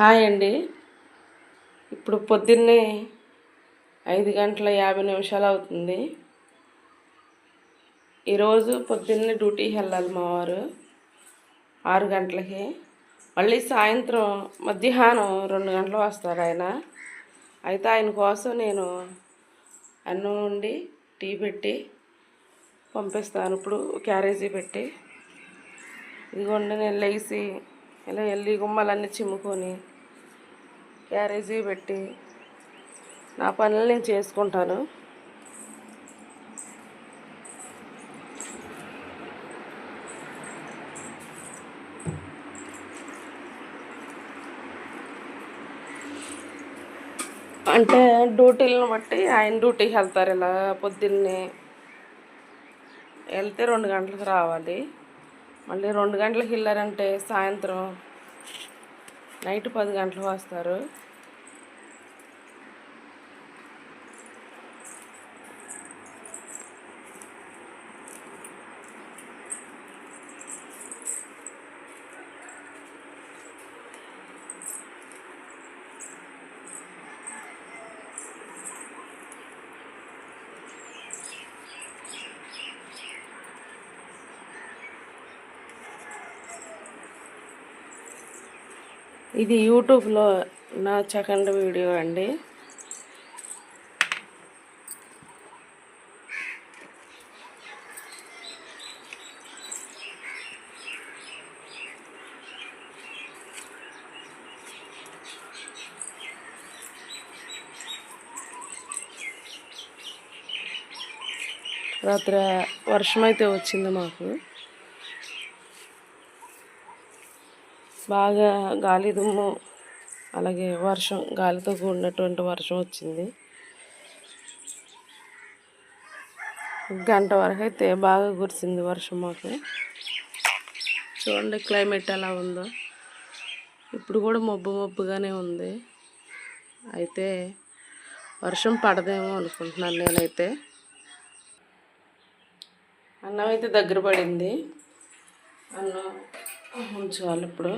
Hi అండి. ఇప్పుడు పొద్దున్నే ఐదు గంటల యాభై నిమిషాలు అవుతుంది. ఈరోజు పొద్దున్నే డ్యూటీకి వెళ్ళాలి మా వారు ఆరు గంటలకి. మళ్ళీ సాయంత్రం మధ్యాహ్నం రెండు గంటలు వస్తారు ఆయన. అయితే ఆయన కోసం నేను అన్నం వండి టీ పెట్టి పంపిస్తాను. ఇప్పుడు క్యారేజీ పెట్టి. ఇదిగోండి నేను లేచి ఇలా వెళ్ళి గుమ్మలన్నీ చిమ్ముకొని క్యారేజీ పెట్టి నా పనులు నేను చేసుకుంటాను. అంటే డ్యూటీలను బట్టి ఆయన డ్యూటీకి వెళ్తారు ఇలా పొద్దున్నే. వెళ్తే రెండు గంటలకు రావాలి. మళ్ళీ రెండు గంటలకు వెళ్ళారంటే సాయంత్రం నైట్ పది గంటలకు వస్తారు. ఇది యూట్యూబ్లో నా సెకండ్ వీడియో అండి. రాత్రి వర్షం అయితే వచ్చింది మాకు. బాగా గాలి దుమ్ము అలాగే వర్షం గాలితో కూడినటువంటి వర్షం వచ్చింది. గంట వరకు అయితే బాగా కురిసింది వర్షం మాకు. చూడండి క్లైమేట్ ఎలా ఉందో. ఇప్పుడు కూడా మబ్బు మబ్బుగానే ఉంది. అయితే వర్షం పడదేమో అనుకుంటున్నాను నేనైతే. అన్నం అయితే దగ్గర పడింది. అన్నం ఉంచాలి ఇప్పుడు.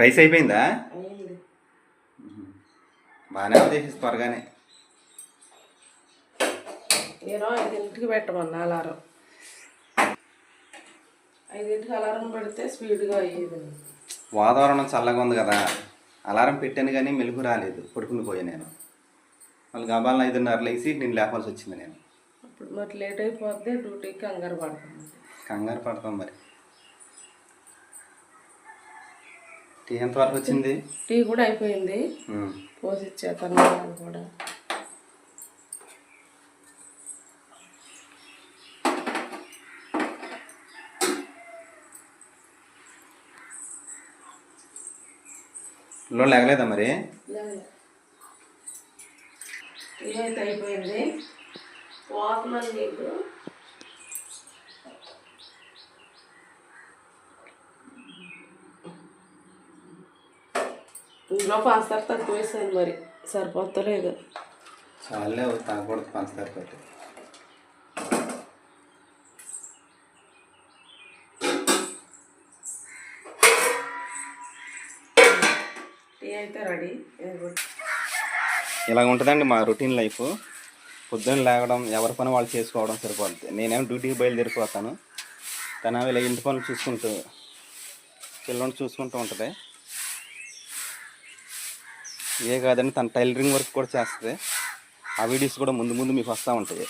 రైస్ అయిపోయిందా? బాగానే చేసేసి త్వరగానే. నేను ఐదింటికి పెట్టమన్నా అలారం. ఐదింటికి అలారం పెడితే స్పీడ్గా అయ్యేది. వాతావరణం చల్లగా ఉంది కదా అలారం పెట్టాను కానీ మెలుగు రాలేదు పడుకుని పోయా నేను. మళ్ళీ గబాలను ఐదున్నర లేచి నేను లేపాల్సి వచ్చింది నేను. అప్పుడు మరి లేట్ అయిపోతే డ్యూటీకి కంగారు పడుతుంది కంగారు పడతాం మరి. టీ ఎంతవరకు వచ్చింది? టీ కూడా అయిపోయింది. పోసి ఇచ్చేతను కూడా. పిల్లలు లేగలేదా మరి? ఇదైతే అయిపోయింది. నీకు ఇంట్లో పంచదార తక్కువ వేసాను మరి. సరిపోతలేదు. చాలే తాగకూడదు పంచదార తోటి. టీ అయితే రెడీ. ఇలాగ ఉంటుందండి మా రొటీన్ లైఫ్. పొద్దున్న లేవడం ఎవరి పని వాళ్ళు చేసుకోవడం సరిపోద్ది. నేనేమో డ్యూటీకి బయలుదేరిపోతాను. తన ఇలా ఇంటి పనులు చూసుకుంటూ పిల్లల్ని చూసుకుంటూ ఉంటుంది. ఇవే కాదండి తన టైలరింగ్ వర్క్ కూడా చేస్తుంది. ఆ వీడియోస్ కూడా ముందు ముందు మీకు వస్తూ ఉంటాయి.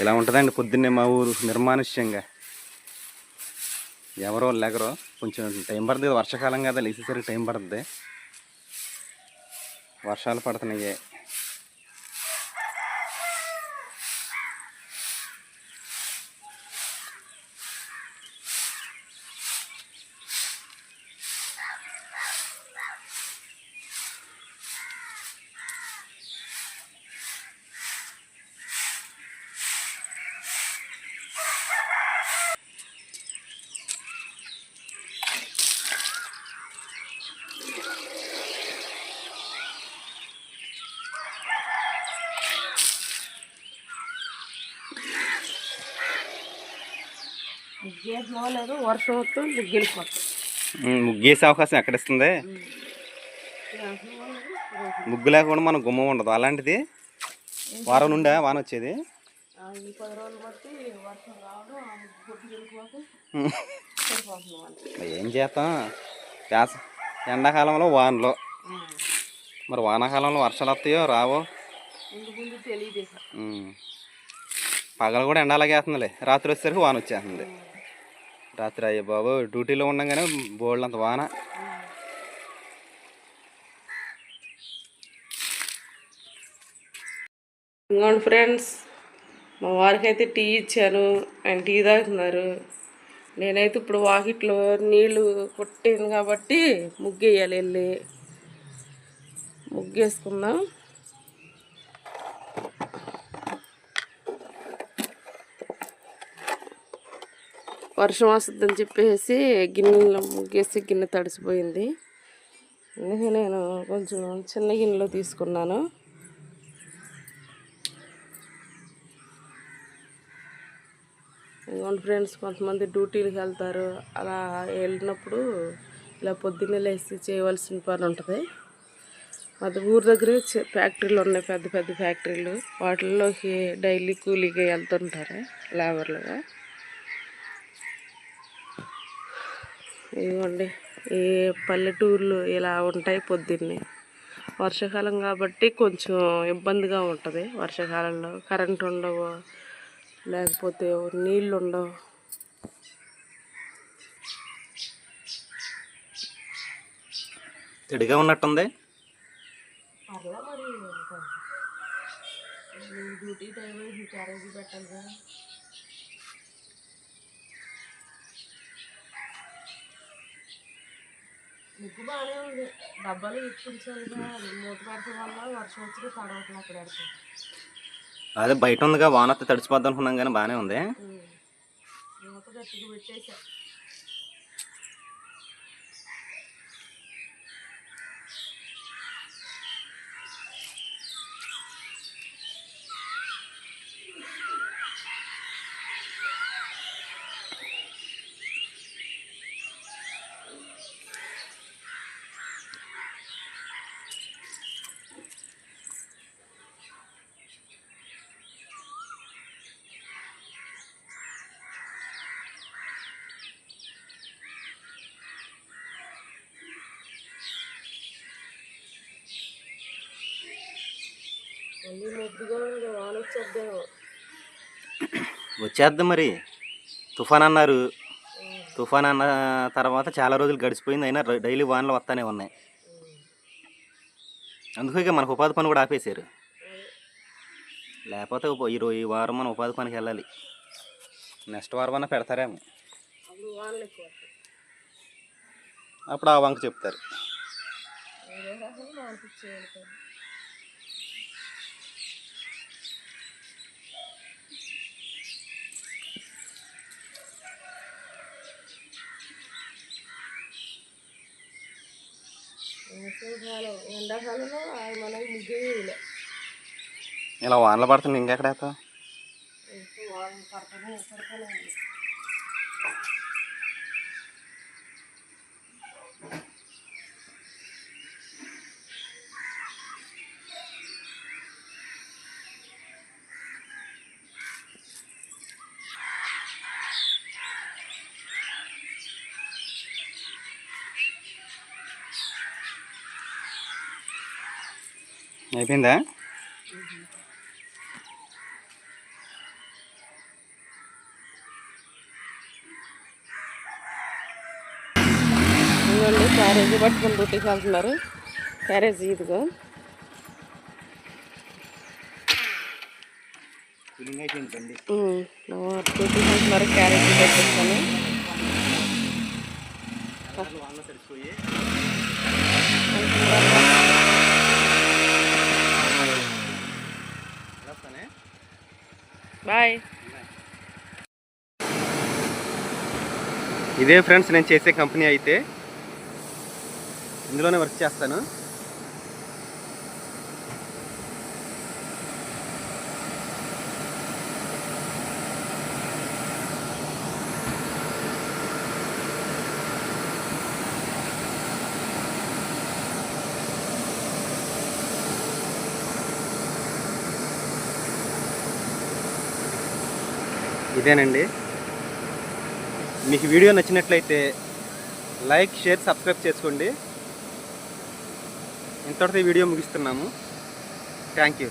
ఇలా ఉంటుందండి పొద్దున్నే మా ఊరు నిర్మానుష్యంగా. ఎవరో లేకరో కొంచెం టైం పడుతుంది. వర్షాకాలం కదా లేచేసరికి టైం పడుతుంది. వర్షాలు పడుతున్నాయి. లేదు వర్షం ముగ్గేసే అవకాశం ఎక్కడ ఇస్తుంది ముగ్గు లేకుండా మనం గుమ్మం ఉండదు. అలాంటిది వారం నుండే వాన వచ్చేది? ఏం చేస్తాం? వేస ఎండాకాలంలో వానలు. మరి వానాకాలంలో వర్షాలు వస్తాయో రావో. పగలు కూడా ఎండ అలాగే వేస్తుందిలే రాత్రి వచ్చేసరికి వాన వచ్చేస్తుంది. రాత్రి అయ్యే బాబు. డ్యూటీలో ఉండగానే బోల్డ్ అంత వాన. ఇంకోండి ఫ్రెండ్స్ మా వారికి అయితే టీ ఇచ్చాను ఆయన టీ తాగుతున్నారు. నేనైతే ఇప్పుడు వాకిట్లో నీళ్ళు కొట్టింది కాబట్టి ముగ్గు వేయాలి వెళ్ళి. ముగ్గు వర్షం వస్తుందని చెప్పేసి గిన్నెలో ముగ్గేసి గిన్నె తడిసిపోయింది. అందుకే నేను కొంచెం చిన్న గిన్నెలో తీసుకున్నాను. ఇంకోండి ఫ్రెండ్స్ కొంతమంది డ్యూటీలకు వెళ్తారు. అలా వెళ్ళినప్పుడు ఇలా పొద్దున్నే లేచి చేయవలసిన పని ఉంటుంది. అది ఊరి దగ్గర ఫ్యాక్టరీలు ఉన్నాయి పెద్ద పెద్ద ఫ్యాక్టరీలు. వాటిల్లోకి డైలీ కూలీగా వెళ్తుంటారు లేబర్లుగా. ఇదిగోండి ఈ పల్లెటూర్లు ఇలా ఉంటాయి పొద్దున్నే. వర్షాకాలం కాబట్టి కొంచెం ఇబ్బందిగా ఉంటుంది వర్షాకాలంలో. కరెంట్ ఉండవు లేకపోతే నీళ్ళు ఉండవు. తెడిగా ఉన్నట్టుంది. డ్యూటీ టైం క్యారేజీ ముగ్గు బాగానే ఉంది. డబ్బాలు ఇప్పించాలిగా మూత పెడతాం వల్ల వర్షం వచ్చి తడవట్లు అక్కడ అదే బయట ఉందిగా వాన వస్తే తడిసిపోద్ది అనుకున్నాం కానీ బాగానే ఉంది. మూత గట్టిగా పెట్టేసా. వచ్చేద్దాం మరి. తుఫాన్ అన్నారు. తుఫాన్ అన్న తర్వాత చాలా రోజులు గడిచిపోయింది. అయినా డైలీ వానలు వస్తానే ఉన్నాయి. అందుకే ఇక మనకు ఉపాధి పని కూడా ఆపేశారు. లేకపోతే ఉప- ఈ వారం మనం ఉపాధి పనికి వెళ్ళాలి. నెక్స్ట్ వారం అన్న పెడతారేమో. అప్పుడు ఆ వంక చెప్తారు. ఎండాకాలంలో ముగ్గే వేయలే. ఇలా వానలు పడుతుంది ఇంకెక్కడ వేస్తావు? అయిపోయిందా? క్యారేజీ పట్టుకుని బుట్టికి వెళ్తున్నారు క్యారేజీ ఇదిగో. బుట్టికి వెళ్తున్నారు క్యారేజీ పెట్టేసుకొని. సరిపోయి బాయ్. ఇదే ఫ్రెండ్స్ నేను చేసే కంపెనీ అయితే. ఇందులోనే వర్క్ చేస్తాను. ఇదేనండి. మీకు వీడియో నచ్చినట్లయితే లైక్ షేర్ సబ్స్క్రైబ్ చేసుకోండి. ఇంతటితో వీడియో ముగిస్తున్నాము. Thank you.